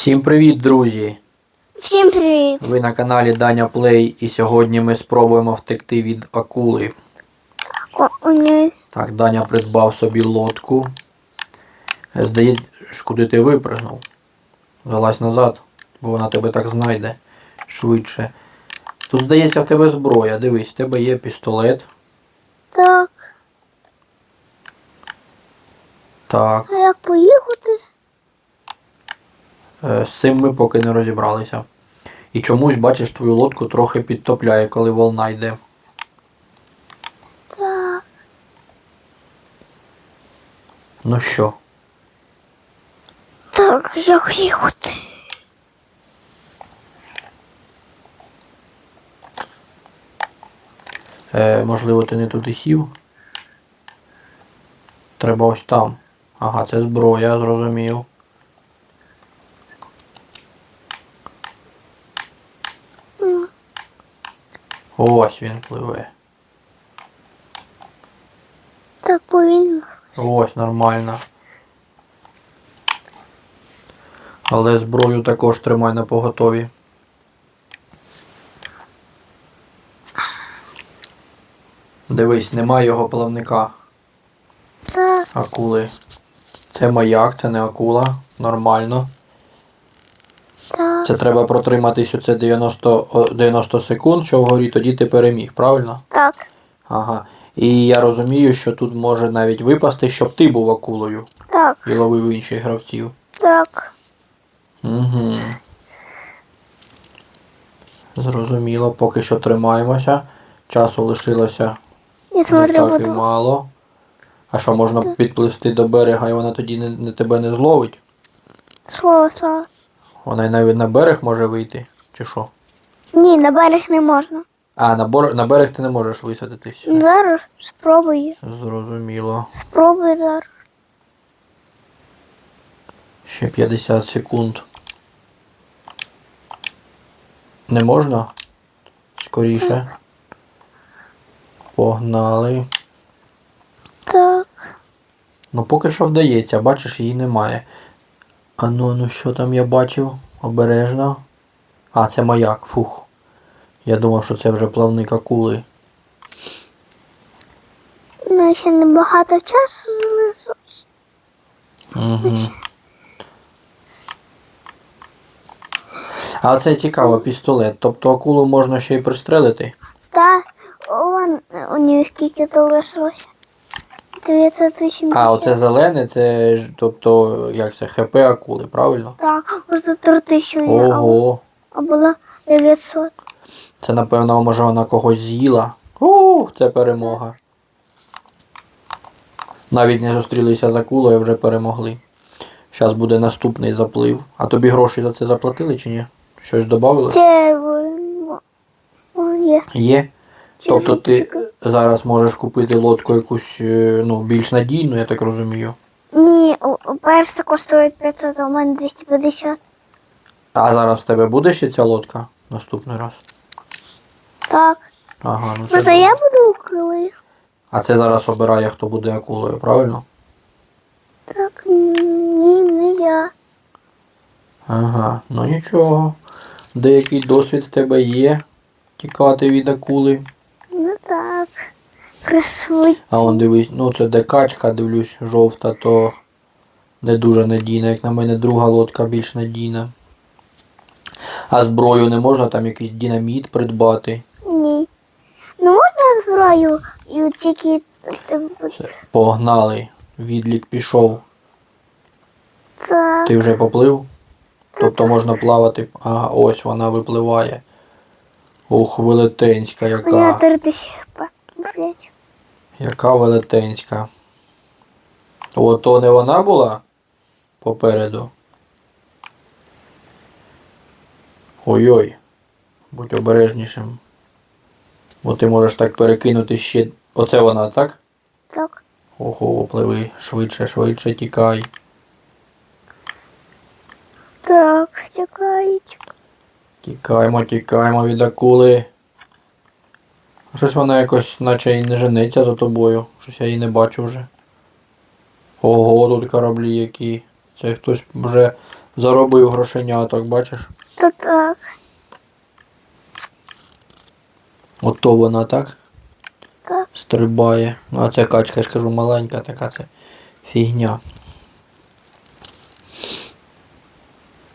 Всім привіт, друзі! Всім привіт! Ви на каналі Даня Плей і сьогодні ми спробуємо втекти від акули. У Так, Даня придбав собі лодку. Здається, куди ти випрыгнув. Залазь назад, бо вона тебе так знайде швидше. Тут, здається, в тебе зброя. Дивись, в тебе є пістолет. так. Так. А як поїхати? Е, З цим ми поки не розібралися. І чомусь, бачиш, твою лодку трохи підтопляє, коли волна йде. Так. Ну що? Так, як їхати? Е, можливо, ти не туди сів. Треба ось там. Ага, це зброя, зрозумів. Ось він пливе. Так повільно. Ось, нормально. Але зброю також тримай на поготові. Дивись, немає його плавника акули. Це маяк, це не акула. Нормально. Це треба протриматись оце 90, 90 секунд, що вгорі, тоді ти переміг, правильно? Так. Ага. І я розумію, що тут може навіть випасти, щоб ти був акулою Так. і ловив інших гравців. Так. Угу. Зрозуміло, поки що тримаємося. Часу лишилося Я не так і буду. мало. А що, можна підпливти до берега і вона тоді не, не тебе не зловить? Слово, слово. Вона й навіть на берег може вийти, чи що? Ні, на берег не можна. А, на, бор... на берег ти не можеш висадитись. Зараз спробую. Зрозуміло. Спробуй зараз. Ще 50 секунд. Не можна? Скоріше. Погнали. Так. Ну поки що вдається, бачиш, її немає. А ну, ну що там я бачив? Обережно. А, це маяк, фух. Я думав, що це вже плавник акули. Ну, ще небагато часу залишилось. Угу. А це цікаво, пістолет. Тобто акулу можна ще й пристрелити. Так. Вон у неї скільки залишилося. 980. А, оце зелене, це ж, тобто, як це, ХП акули, правильно? Так, просто 3000 у неї, а- Ого. а було 900. Це, напевно, може вона когось з'їла. Ух, це перемога. Навіть не зустрілися з акулою, вже перемогли. Зараз буде наступний заплив. А тобі гроші за це заплатили чи ні? Щось додали? Це о, є. Є. Тобто ти зараз можеш купити лодку якусь е, ну, більш надійну, я так розумію. Ні, перша коштує 500, а у мене 250. А зараз в тебе буде ще ця лодка наступний раз? Так. Ага, ну це. Може я буду коли? А це зараз обирає, хто буде акулою, правильно? Так, ні, не я. Ага, ну нічого. Деякий досвід в тебе є. Тікати від акули. Ну так. Пришвидше. А он дивись, ну це де качка, дивлюсь, жовта, то не дуже надійна. Як на мене, друга лодка більш надійна. А зброю не можна там якийсь динаміт придбати. Ні. Ну можна зброю і тільки це. Погнали. Відлік пішов. Так. Ти вже поплив? Тобто можна плавати. Ага, ось вона випливає. Ух, велетенська яка. 3000 хп. Блять. Яка велетенська. О, то не вона була попереду. Ой-ой. Будь обережнішим. Бо ти можеш так перекинути ще. Оце вона, так? Так. Ого, пливи швидше, швидше тікай. Так, чекай, чекай. Тікаємо, тікаємо від акули. Щось вона якось наче і не женеться за тобою. Щось я її не бачу вже. Ого, тут кораблі які. Це хтось вже Заробив грошеняток, бачиш? То так. Ото вона так Так. стрибає. Ну, а це качка, я ж кажу, маленька така це фігня.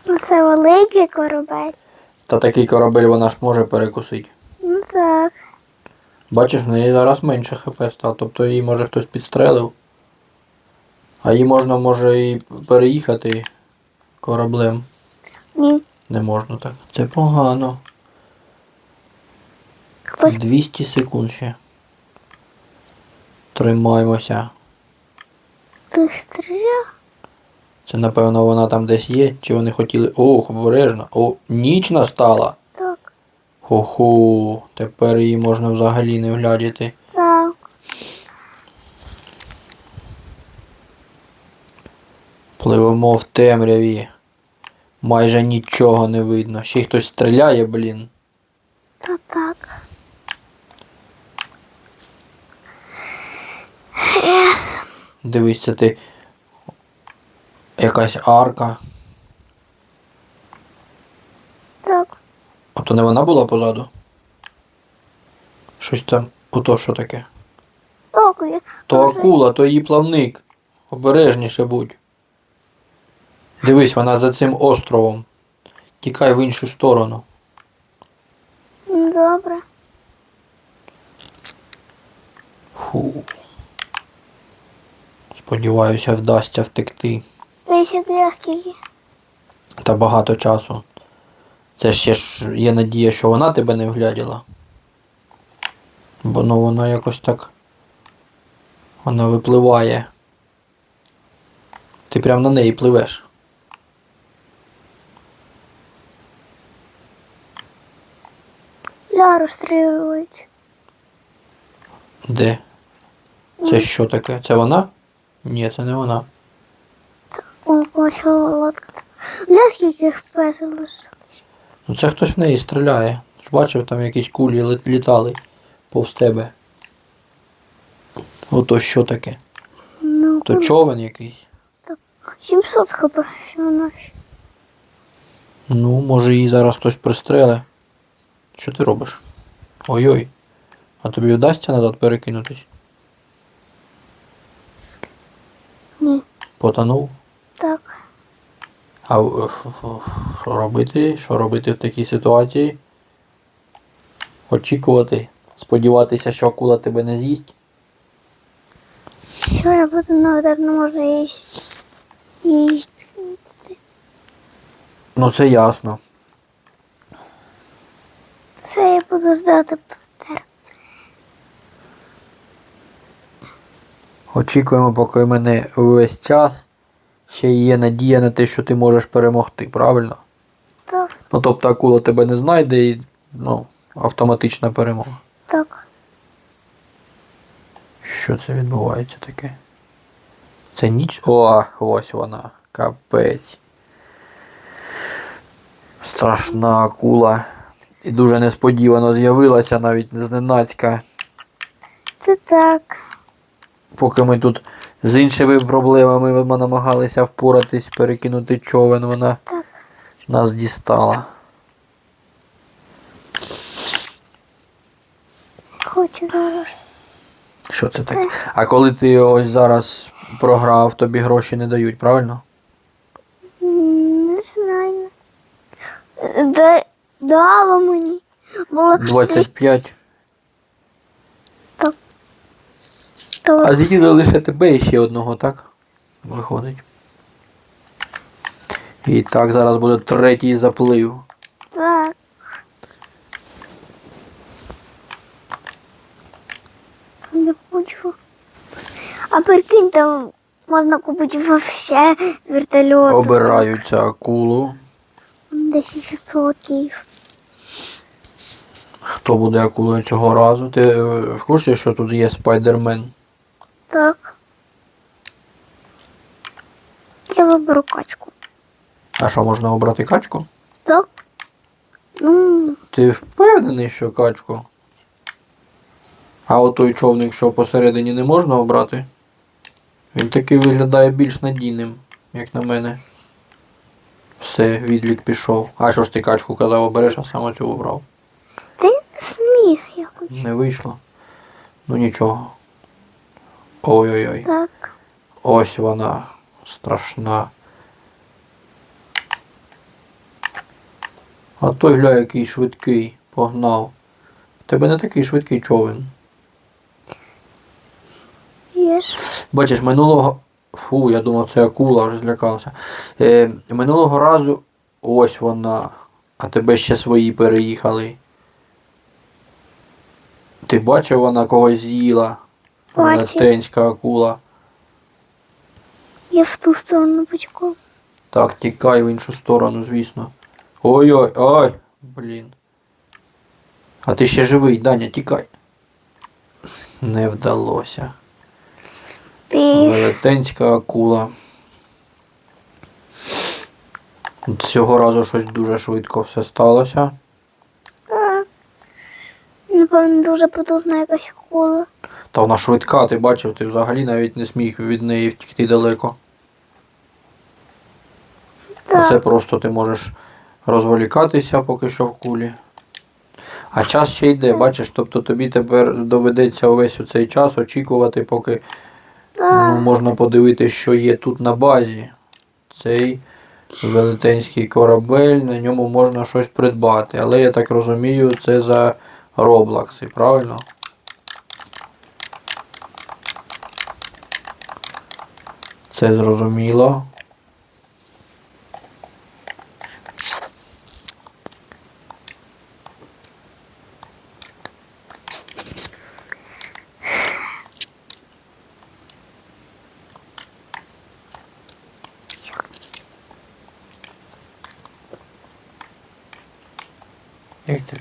Ну, Це великий корабель. Та такий корабель вона ж може перекусити. Ну так. Бачиш, в неї зараз менше хп стало, тобто її може хтось підстрелив. А її можна може і переїхати кораблем. Ні. Не можна так. Це погано. Хтось 200 секунд ще. Тримаємося. хтось стріляв. Це напевно вона там десь є. Чи вони хотіли. Ох, обережно. О, ніч настала. Так. Хо-хо. Тепер її можна взагалі не вглядіти. Так. Пливемо в темряві. Майже нічого не видно. Ще й хтось стріляє, блін. Та так. Дивись, це ти. Якась арка. Так. Ото не вона була позаду? Щось там. Ото що таке? Так. я- То акула, то її плавник. Обережніше будь. Дивись, вона за цим островом. Тікай в іншу сторону. Добре. Фу. Сподіваюся, вдасться втекти. Десять для скільки? Та багато часу. Це ще ж є надія, що вона тебе не вгляділа. Бо ну вона якось так. Вона випливає. Ти прям на неї пливеш. Ля розстрілюють. Де? Це що таке? Це вона? Ні, це не вона. О, лодка. Ля скільки песилось. Ну це хтось в неї стріляє. Ж бачив, там якісь кулі літали повз тебе. Ото що таке? Ну, То човен якийсь. Так, 700 хп. Вона ще? Ну, може її зараз хтось пристреле. Що ти робиш? Ой-ой. А тобі вдасться назад перекинутись? Ні. Потонув? Так. А ф- що робити? Що робити в такій ситуації? Очікувати, сподіватися, що акула тебе не з'їсть. Що я буду навіть не можу їсти. Їсти. Ну це ясно. Все, я буду ждати Петер. Очікуємо, поки мене весь час ще є надія на те, що ти можеш перемогти, правильно? Так, Ну тобто акула тебе не знайде і ну, автоматична перемога. так. Що це відбувається таке? Це ніч. О, ось вона. Капець. Страшна акула. І дуже несподівано з'явилася навіть зненацька. Це так. Поки ми тут з іншими проблемами ми намагалися впоратись, перекинути човен, вона нас дістала. Хочу зараз. Що це таке? А коли ти ось зараз програв, тобі гроші не дають, правильно? Не знаю. Дало мені. Було 25. То, А з'їли лише тебе і ще одного, так? Виходить. І так, зараз буде третій заплив. так. Не хочу. А прикинь, там можна купити вообще вертольот. Обираються акулу. 10%. Хто буде акулою цього разу? Ти е, в курсі, що тут є спайдермен? Так. Я виберу качку. А що, можна обрати качку? Так. Ну, Ти впевнений, що качку? А от той човник, що посередині не можна обрати? Він такий виглядає більш надійним, як на мене. Все, відлік пішов. А що ж ти качку казав, обереш, а сам цю обрав? Та й не сміх якось. Не вийшло. Ну нічого. Ой-ой-ой. Так. Ось вона страшна. А той гля, який швидкий, погнав. Тебе не такий швидкий човен. Є ж. Бачиш, минулого. Фу, я думав, це акула, вже злякався. Е, минулого разу ось вона, а тебе ще свої переїхали. Ти бачив, вона когось з'їла? Велетенська акула. Я в ту сторону почекав. Так, тікай в іншу сторону, звісно. Ой-ой, ой, блін. А ти ще живий, Даня, тікай. Не вдалося. Велетенська акула. Цього разу щось дуже швидко все сталося. Так. Напевно, дуже потужна якась акула. Та вона швидка, ти бачив, ти взагалі навіть не сміг від неї втікти далеко. Так. Це просто ти можеш розволікатися поки що в кулі. А час ще йде, бачиш, тобто тобі тепер доведеться увесь цей час очікувати, поки ну, можна подивитися, що є тут на базі. Цей велетенський корабель, на ньому можна щось придбати. Але я так розумію, це за роблакси, правильно? Це зрозуміло. Як це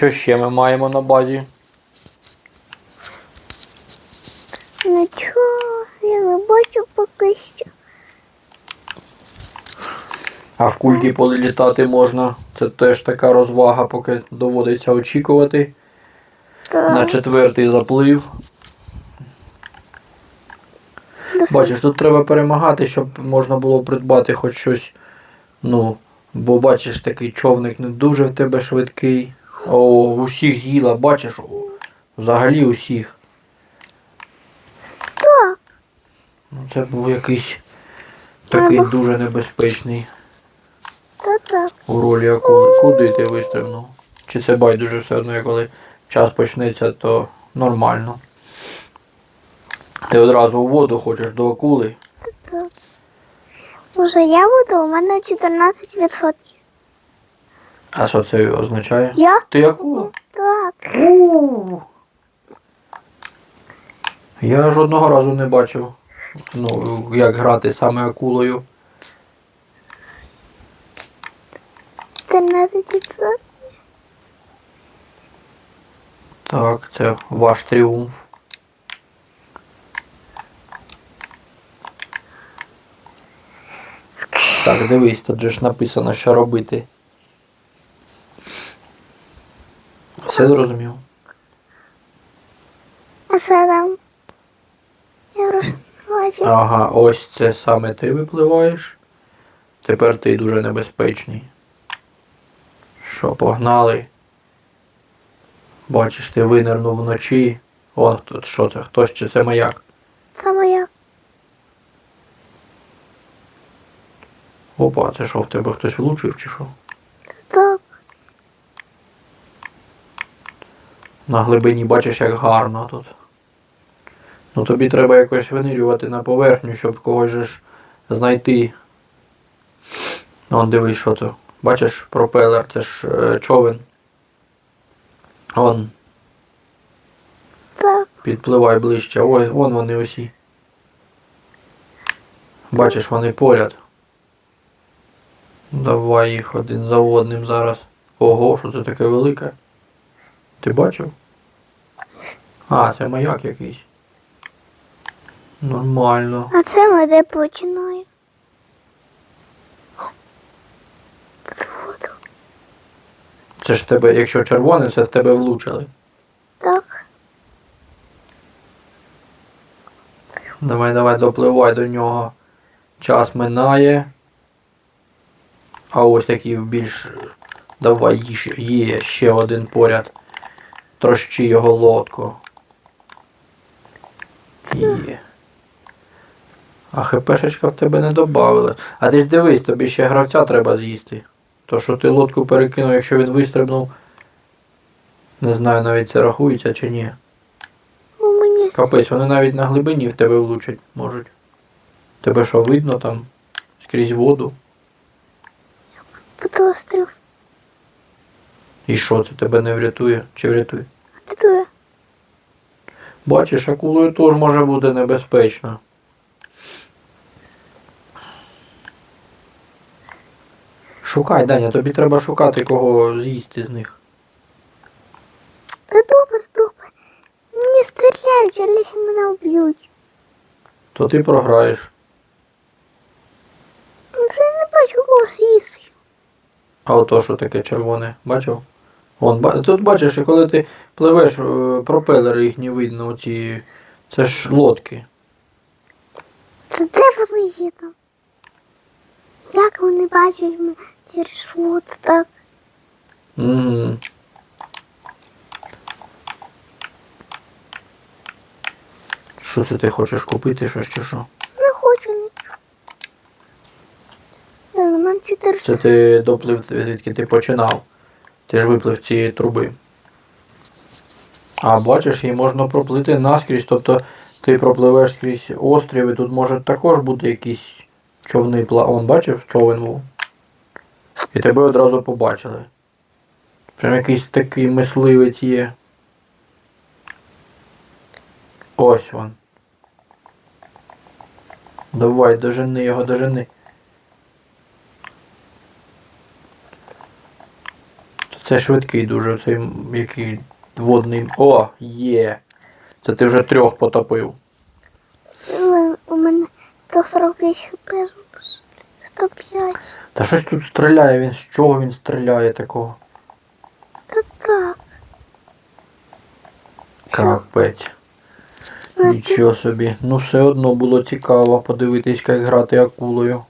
Що ще ми маємо на базі? Нічого, я не бачу поки що. А в кульки політати можна. Це теж така розвага, поки доводиться очікувати. Так. На четвертий заплив. Досить. Бачиш, тут треба перемагати, щоб можна було придбати хоч щось. Ну, бо бачиш, такий човник не дуже в тебе швидкий. О, усіх з'їла, бачиш? Взагалі усіх. Так. Ну, це був якийсь такий Треба. дуже небезпечний Та так. у ролі акули. Куди ти вистрибнув? Чи це байдуже все одно, як коли час почнеться, то нормально. Ти одразу у воду хочеш до акули. Так. Може я буду? У мене 14%. А що це означає? Я? Ти акула? Так. Я жодного разу не бачив, ну, як грати саме акулою. 14%. Так, це ваш тріумф. Так, дивись, тут же ж написано, що робити. Все зрозумів? А що там? Я просто. Ага, ось це саме ти випливаєш. Тепер ти дуже небезпечний. Що, погнали? Бачиш, ти винирнув вночі. О, тут що це? Хтось чи це маяк? Це моя. Опа, це що в тебе хтось влучив чи що? Так. На глибині бачиш, як гарно тут. Ну тобі треба якось винирювати на поверхню, щоб когось же ж знайти. Он дивись, що то. Бачиш, пропелер, це ж е, човен. Он, Так. підпливай ближче. Ой, вон вони усі. Бачиш, вони поряд. Давай їх один за одним зараз. Ого, що це таке велике? Ти бачив? А, це маяк якийсь. Нормально. А це ми де починає. Тут воду. Це ж в тебе, якщо червоне, це в тебе влучили. Так. Давай, давай, допливай до нього. Час минає. А ось такий більш. Давай є ще один поряд. Трощи його лодку. Є. А хпшечка в тебе не додавили. А ти ж дивись, тобі ще гравця треба з'їсти. То що ти лодку перекинув, якщо він вистрибнув. Не знаю навіть це рахується чи ні. У мені Капець, вони навіть на глибині в тебе влучать можуть. Тебе що, видно там? Скрізь воду? під острів. І що, це тебе не врятує? Чи врятує? Рятує. Бачиш, акулою теж може бути небезпечно. Шукай, Даня, тобі треба шукати кого з'їсти з них. Та добре, добре. Мені стріляють, але якщо мене вб'ють. То ти програєш. Ну, Це я не бачу кого з'їсти. А ото що таке червоне, бачив? Ба- тут бачиш, коли ти пливеш, е, пропелери їхні видно, оці. Це ж лодки. Це де вони є там? Як вони бачать через воду, так? Угу. Що це ти хочеш купити щось чи що? Не хочу нічого. У мене 400. Це ти доплив звідки ти починав. Ти ж виплив цієї труби. А бачиш, її можна проплити наскрізь, тобто ти пропливеш скрізь острів і тут може також бути якісь човни пла. Он бачив, човен був. І тебе одразу побачили. Прям якийсь такий мисливець є. Ось він. Давай, дожени його, дожени. Це швидкий дуже, цей який водний. О, є. Це ти вже трьох потопив. У мене 145 хп. 105. Та щось тут стріляє, він з чого він стріляє такого? Та так. Капець. Нічого собі. Ну все одно було цікаво подивитись, як грати акулою.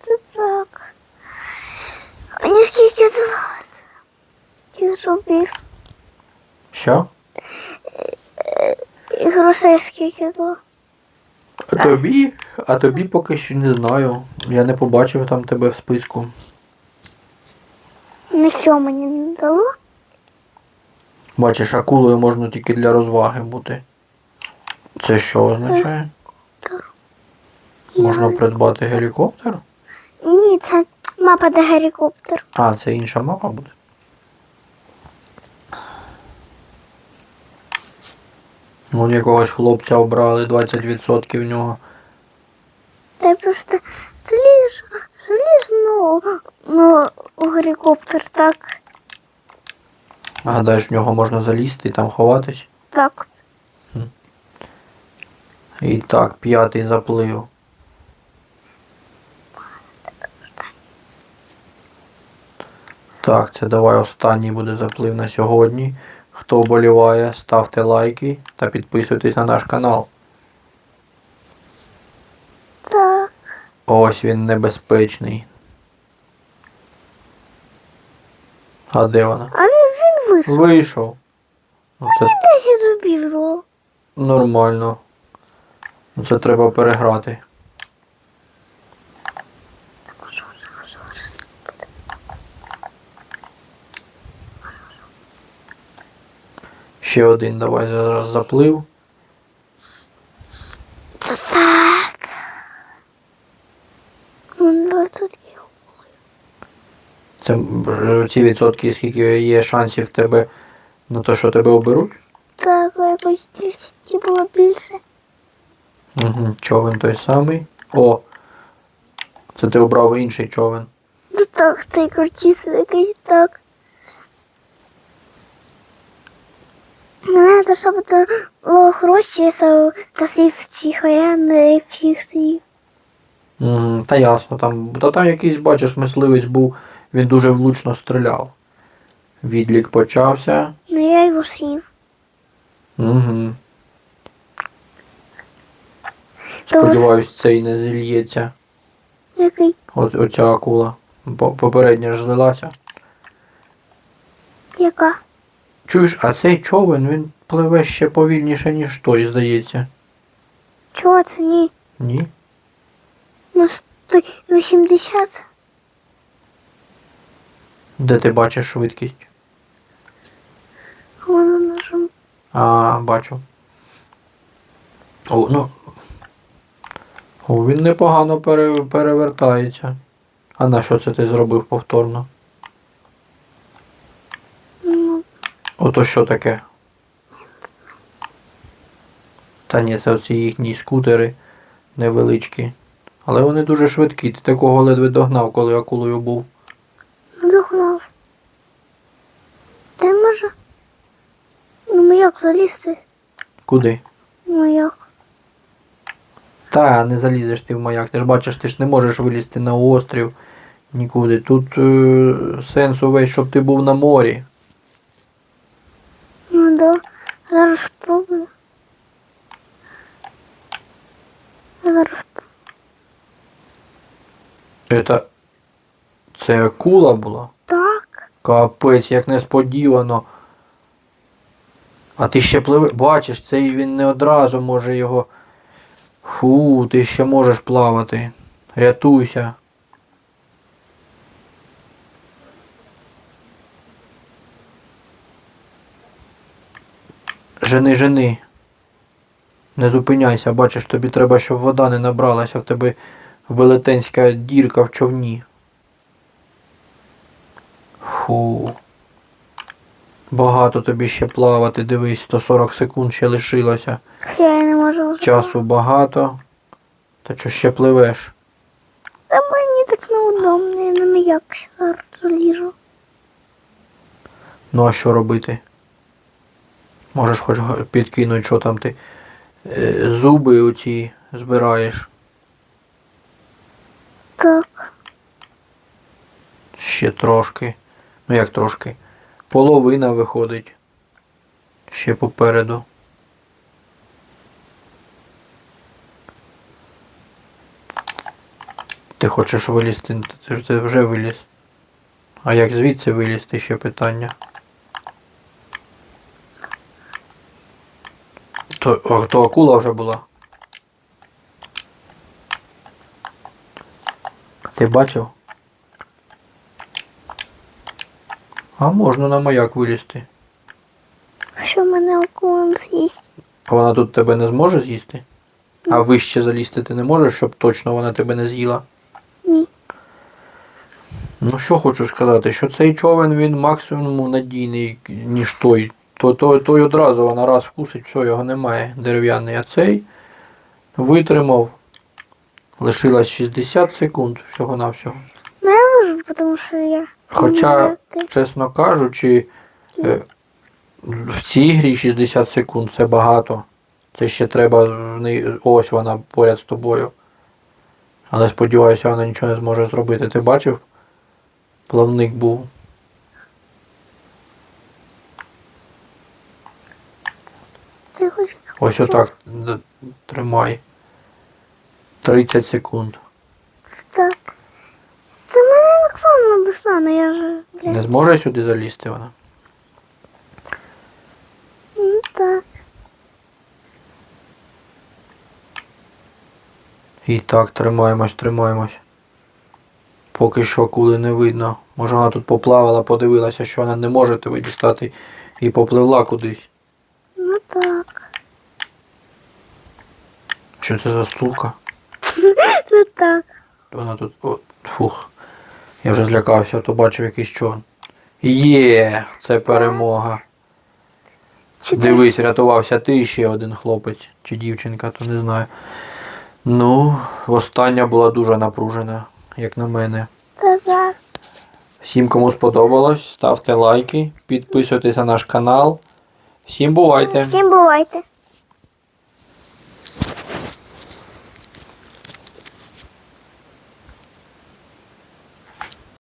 Це так. Мені скільки залазить? Ті. Що? І грошей скільки дало. А тобі? А тобі поки що не знаю. Я не побачив там тебе в списку. Нічого мені не дало. Бачиш, акулою можна тільки для розваги бути. Це що означає? Можна придбати гелікоптер? Ні, це мапа де гелікоптер. А, це інша мапа буде. Вон якогось хлопця обрали 20% в нього. Та просто заліз, заліз ну, ну, у гелікоптер, так. А Гадаєш, в нього можна залізти і там ховатись. Так. І так, п'ятий заплив. Так, це давай останній буде заплив на сьогодні. Хто вболіває, ставте лайки та підписуйтесь на наш канал. Так. Ось він небезпечний. А де вона? А він, він вийшов. Вийшов. Ну, Це Десять зубів було. нормально. Ну, Це треба переграти. Ще один давай зараз заплив. Так. Ну. Це ці відсотки, скільки є шансів тебе на те, що тебе оберуть. Так, якось 200 було більше. Угу. Човен той самий. О! Це ти обрав інший човен. Ну так, ти крутився якийсь так. На мене то щоб то було гроші, та слів всіх, не всіх слів. Угу, та ясно, там. Та там якийсь, бачиш, мисливець був, він дуже влучно стріляв. Відлік почався. Ну я його сів. Угу. Сподіваюсь, цей не зільється. який оця акула. Попередня ж злилася. яка? Чуєш, а цей човен він пливе ще повільніше, ніж той, здається. Чого це ні? Ні? Ну 180. Де ти бачиш швидкість? Воно нажим. А, бачу. О, ну. О, він непогано пере, перевертається. А на що це ти зробив повторно? Ну, Ото що таке? Та ні, це оці їхні скутери невеличкі. Але вони дуже швидкі. Ти такого ледве догнав, коли акулою був. догнав. Де може? Ну як залізти? Куди? Ну як? Та, не залізеш ти в маяк. Ти ж бачиш, ти ж не можеш вилізти на острів нікуди. Тут е, сенс увесь, щоб ти був на морі. Ну да. Зараз спробую. Зараз Це, це акула була? так. Капець, як несподівано. А ти ще пливе. Бачиш, цей він не одразу може його. Фу, ти ще можеш плавати. Рятуйся. Жени, жени. Не зупиняйся, бачиш, тобі треба, щоб вода не набралася, в тебе велетенська дірка в човні. Фу. Багато тобі ще плавати, дивись, 140 секунд ще лишилося. Я не можу. Часу багато. Та що ще пливеш? Та мені так неудобно, я на маяк ще зараз заліжу. Ну а що робити? Можеш хоч підкинути, що там ти е, зуби оці збираєш. Так. Ще трошки. Ну як трошки? Половина виходить. Ще попереду. Ти хочеш вилізти, ти вже виліз. А як звідси вилізти ще питання? То, а, то акула вже була. Ти бачив? А можна на маяк вилізти. Що мене окулом з'їсть? А вона тут тебе не зможе з'їсти? А вище залізти ти не можеш, щоб точно вона тебе не з'їла? Ні. Ну що хочу сказати, що цей човен він максимум надійний, ніж той. То, то, той одразу вона раз вкусить, все, його немає дерев'яний. А цей витримав. Лишилось 60 секунд всього-навсього. Ну я можу, тому що я. Хоча, чесно кажучи, е, в цій грі 60 секунд це багато. Це ще треба ось вона поряд з тобою. Але сподіваюся, вона нічого не зможе зробити. Ти бачив? Плавник був. Ти хочеш? Ось отак тримай. 30 секунд. Так. Це мене не достане, я ж. Не зможе сюди залізти вона? Ну так. І так, тримаємось, тримаємось. Поки що акули не видно. Може вона тут поплавала, подивилася, що вона не може тебе дістати і попливла кудись. Ну так. Що це за стулка? Ну так. Вона тут. О, фух. Я вже злякався, то бачив якийсь човен. Є, це перемога. Чи Дивись, рятувався ти і ще один хлопець чи дівчинка, то не знаю. Ну, остання була дуже напружена, як на мене. Та так. Всім, кому сподобалось, ставте лайки, підписуйтесь на наш канал. Всім бувайте. Всім бувайте.